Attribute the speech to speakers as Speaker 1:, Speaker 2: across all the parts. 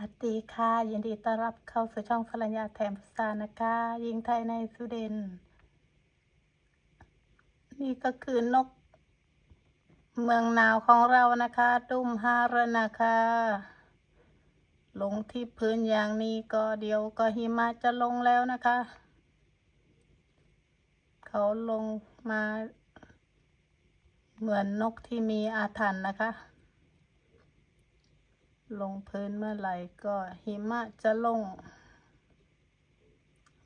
Speaker 1: วัสดีค่ะ ยินดีต้อนรับเข้าสู่ช่องฟรัญญาแถมพุทรานะคะ ยิงไทยในสวีเดน นี่ก็คือนก เมืองหนาวของเรานะคะ ดุมฮาระนะคะ ลงที่พื้นอย่างนี้ก็เดี๋ยวก็หิมะจะลงแล้วนะคะ เขาลงมา เหมือนนกที่มีอาถรรพ์นะคะ ลงพื้นเมื่อไหร่ก็หิมะจะลง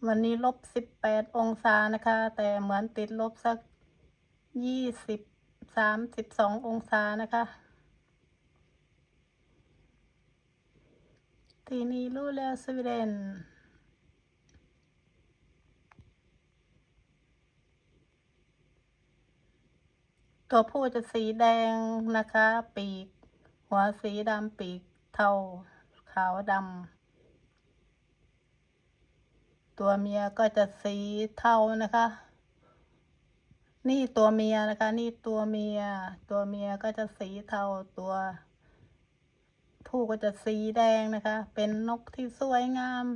Speaker 1: วันนี้ลบสิบแปดองศานะคะ แต่เหมือนติดลบสักยี่สิบสามสิบสององศานะคะ ทีนี้รู้แล้วสวีเดนตัวผู้จะสีแดงนะคะ ปีก หัวสีดำปีก เทาขาวดำตัวเมียก็จะสีเทานะคะ นี่ตัวเมียนะคะ นี่ตัวเมีย ตัวเมียก็จะสีเทาตัว ผู้ก็จะสีแดงนะคะ เป็นนกที่สวยงาม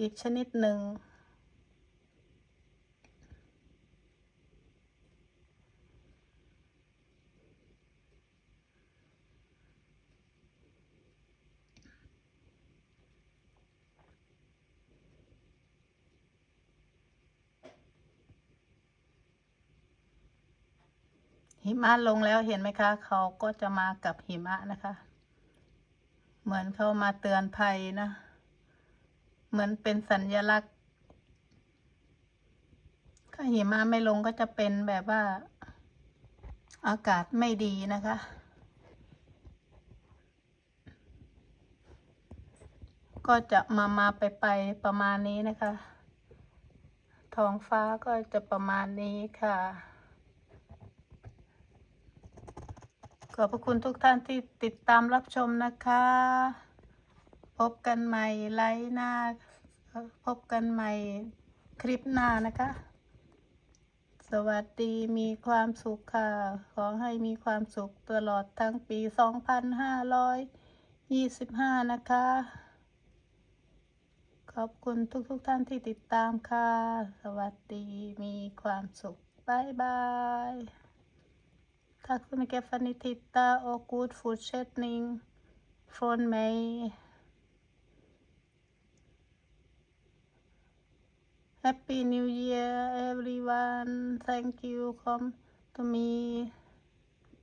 Speaker 1: อีกชนิดหนึ่ง หิมะลงแล้วเห็นไหมคะ เขาก็จะมากับหิมะนะคะ เหมือนเขามาเตือนภัยนะ เหมือนเป็นสัญลักษณ์ถ้าหิมะไม่ลงก็จะเป็นแบบว่า อากาศไม่ดีนะคะ ก็จะมามาไปไปประมาณนี้นะคะ ท้องฟ้าก็จะประมาณนี้ค่ะ ขอบพระคุณทุกท่านที่ติดตามรับชมนะคะ พบกันใหม่ไลฟ์หน้า พบกันใหม่คลิปหน้านะคะ สวัสดีมีความสุขค่ะ ขอให้มีความสุขตลอดทั้งปี 2525 นะคะ ขอบคุณทุกๆทท่านที่ติดตามค่ะ สวัสดีมีความสุขบายบาย Tack så mycket för att ni tittar och god fortsättning från mig. Happy New Year everyone. Thank you come to me.